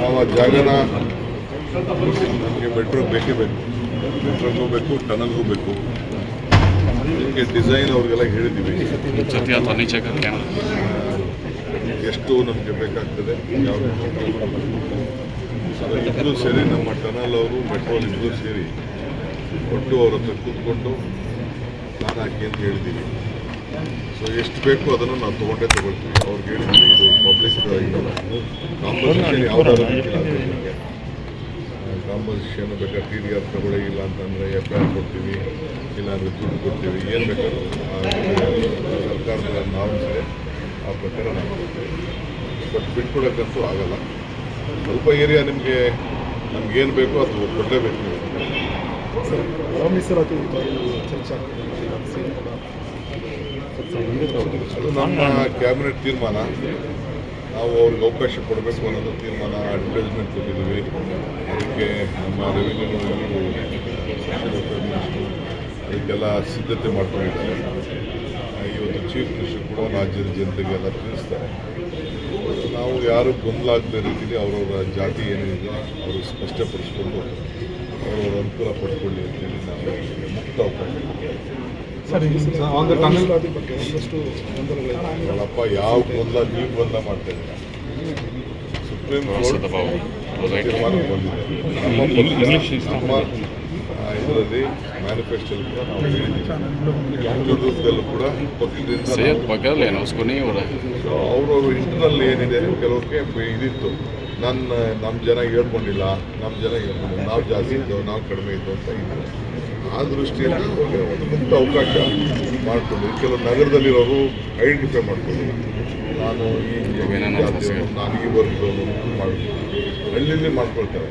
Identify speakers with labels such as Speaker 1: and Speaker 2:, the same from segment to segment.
Speaker 1: ಆ ಜಾಗನ ನಮಗೆ ಬೆಟ್ರೋಗೆ ಬೇಕೇ ಬೇಕು. ಬೆಟ್ರೋಗೂ ಬೇಕು ಟನಲ್ಗೂ ಬೇಕು ನಿಮಗೆ ಡಿಸೈನ್ ಅವ್ರಿಗೆಲ್ಲ ಹೇಳಿದ್ದೀವಿ. ಎಷ್ಟು ನಮಗೆ ಬೇಕಾಗ್ತದೆ ಯಾವ ಇಬ್ಬರು ಸೇರಿ ನಮ್ಮ ಟನಲ್ ಅವರು ಮೆಟ್ರೋಲ್ ಇಬ್ಬರು ಸೇರಿ ಕೊಟ್ಟು ಅವ್ರ ಹತ್ರ ಕೂತ್ಕೊಂಡು ನಾನು ಹಾಕಿ ಅಂತ ಹೇಳಿದ್ದೀವಿ. ಸೊ ಎಷ್ಟು ಬೇಕು ಅದನ್ನು ನಾವು ತೊಗೊಂಡೇ ತಗೊಳ್ತೀವಿ. ಅವ್ರಿಗೆ ಹೇಳಿದ್ವಿ, ಇದು ಪಬ್ಲಿಕ್ ಕಾಂಪೋಸಿಷನ್ ಯಾವುದಾದ್ರು ಕಾಂಪೋಸಿಷನ್ ಬೇಕಾದ್ರೆ ಟಿ ಡಿ ಆರ್ ತಗೊಳ್ಳಿ ಇಲ್ಲ ಅಂತಂದರೆ ಎಫ್ ಐ ಆರ್ ಕೊಡ್ತೀವಿ, ಇಲ್ಲಾಂದರೆ ದುಡ್ಡು ಕೊಡ್ತೀವಿ. ಏನು ಬೇಕಾದ್ರೂ ಸರ್ಕಾರದ ನಾವು ಆ ಪ್ರಕಾರ ನಾವು ಕೊಡ್ತೀವಿ. ಬಟ್ ಬಿಟ್ಕೊಡೋಕ್ಕಂತೂ ಆಗಲ್ಲ. ಸ್ವಲ್ಪ ಏರಿಯಾ ನಿಮಗೆ ನಮ್ಗೇನು ಬೇಕೋ ಅದು ಕೊಡಲೇಬೇಕು ನೀವು.
Speaker 2: ಚರ್ಚೆ
Speaker 1: ನಮ್ಮ ಕ್ಯಾಬಿನೆಟ್ ತೀರ್ಮಾನ, ನಾವು ಅವ್ರಿಗೆ ಅವಕಾಶ ಕೊಡಬೇಕು ಅನ್ನೋದು ತೀರ್ಮಾನ ಅಡ್ವರ್ಟೈಸ್ಮೆಂಟ್ ಕೊಟ್ಟಿದ್ದೀವಿ. ಅದಕ್ಕೆ ನಮ್ಮ ರೆವಿನ್ಯೂ ಅದಕ್ಕೆಲ್ಲ ಸಿದ್ಧತೆ ಮಾಡ್ಕೊಂಡಿದ್ದಾರೆ. ಇವತ್ತು ಚೀಫ್ ಮಿನಿಸ್ಟರ್ ಕೂಡ ರಾಜ್ಯದ ಜನತೆಗೆಲ್ಲ ತಿಳಿಸ್ತಾರೆ. ನಾವು ಯಾರು ಆಗದೇ ರೀತಿಯಲ್ಲಿ ಅವರವರ ಜಾತಿ ಏನಿದೆ, ಅವರು ಸ್ಪಷ್ಟಪಡಿಸ್ಕೊಂಡು, ಅವರವರ ಅನುಕೂಲ ಪಡ್ಕೊಳ್ಳಿ ಅಂತೇಳಿ ನಾವು ಮುಕ್ತ ಅವಕಾಶ ಅಲ್ಲಪ್ಪ ಯಾವ ಗೊಂದಲ ನೀವು ಗೊಂದಲ ಮಾಡ್ತಾ ಇದ್ದೀರಾ? ಸುಪ್ರೀಂ ಕೋರ್ಟ್ ತೀರ್ಮಾನಕ್ಕೆ ಬಂದಿದೆ. ಇದರಲ್ಲಿ ಮ್ಯಾನಿಫೆಸ್ಟೋಲ್ಲಿ ಕೂಡ ನಾವು ಹಿಂದುತ್ವದಲ್ಲೂ ಕೂಡ ಪಕ್ಷದಿಂದ ಅವರವ್ರ ಇಂಟರ್ನಲ್ಲಿ ಏನಿದೆ ಕೆಲವಕ್ಕೆ ಇದಿತ್ತು. ನನ್ನ ನಮ್ಮ ಜನ ಹೇಳ್ಕೊಂಡಿಲ್ಲ ನಮ್ಮ ಜನ ಹೇಳ್ಕೊಂಡಿಲ್ಲ. ನಾವು ಜಾಸ್ತಿ ಇದ್ದೋ ನಾವು ಕಡಿಮೆ ಇದ್ದೋ ಅಂತ ಇದ್ದಾರೆ. ಆ ದೃಷ್ಟಿಯಲ್ಲಿ ಅವ್ರಿಗೆ ಒಂದು ಮುಕ್ತ ಅವಕಾಶ ಮಾಡಿಕೊಂಡಿದ್ವಿ ಕೆಲವು ನಗರದಲ್ಲಿರೋರು ಐಡೆಂಟಿಫೈ ಮಾಡ್ಕೊಂಡಿಲ್ಲ ನಾನು ಈ ನಾನು ಈ ವರ್ಗದವರು ಮಾಡಿಕೊಂಡು ಹಳ್ಳಿಯಲ್ಲಿ ಮಾಡ್ಕೊಳ್ತಾರೆ.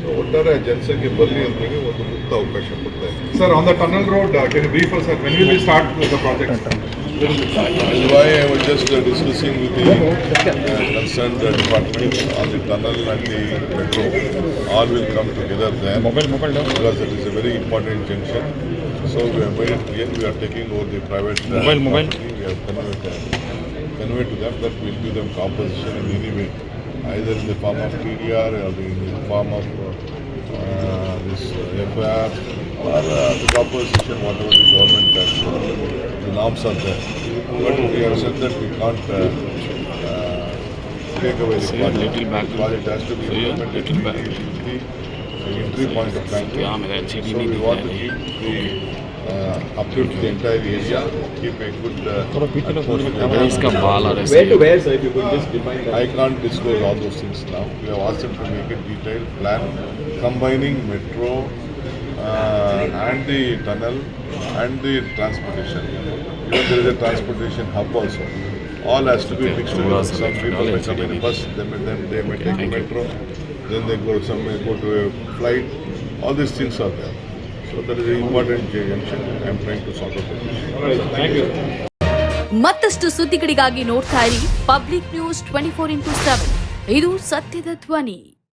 Speaker 1: ಸೊ ಒಟ್ಟಾರೆ ಜನಸಂಖ್ಯೆ ಬರಲಿ ಅಂತೇಳಿ ಒಂದು ಮುಕ್ತ ಅವಕಾಶ ಕೊಡ್ತಾ ಇದೆ
Speaker 2: ಸರ್ ಒಂದು the tunnel road, uh, sir you brief us, start the will
Speaker 1: That's why I was just uh, discussing with the uh, concerned uh, department on the tunnel and the metro. All will come together there. Because it is a very important junction. So we have made it clear, we are taking over the private. uh, property. We have conveyed, uh, conveyed to them that we will give them composition in any way. Either in the form of TDR or in the form of uh, uh, this uh, FIR or uh, the composition, whatever the government has, uh, norms are there. But we have said that we can't uh, uh, take away the project.
Speaker 3: little back.
Speaker 1: The project has to be implemented
Speaker 3: little back.
Speaker 1: The entry point of.
Speaker 3: Yeah,
Speaker 1: So we want to keep the uh, up to the entire area, keep a good uh,
Speaker 3: ah
Speaker 4: Where to where, sir, if you could just define that?
Speaker 1: I can't disclose all those things now. We have asked them to make a detailed plan combining metro uh, and the tunnel and the transportation. Even there is a transportation hub also. All has to be
Speaker 3: Okay,
Speaker 1: mixed together. Some people may come in a bus, they may, then they may take a metro, then they go, some may go to a flight. All these things are there. So that is an important junction. I am trying to sort out. the
Speaker 4: Thank you.
Speaker 5: ಮತ್ತಷ್ಟು ಸುದ್ದಿಗಳಿಗಾಗಿ ನೋಡ್ತಾ ಇರಿ public news twenty four into seven ಇದು ಸತ್ಯದ ಧ್ವನಿ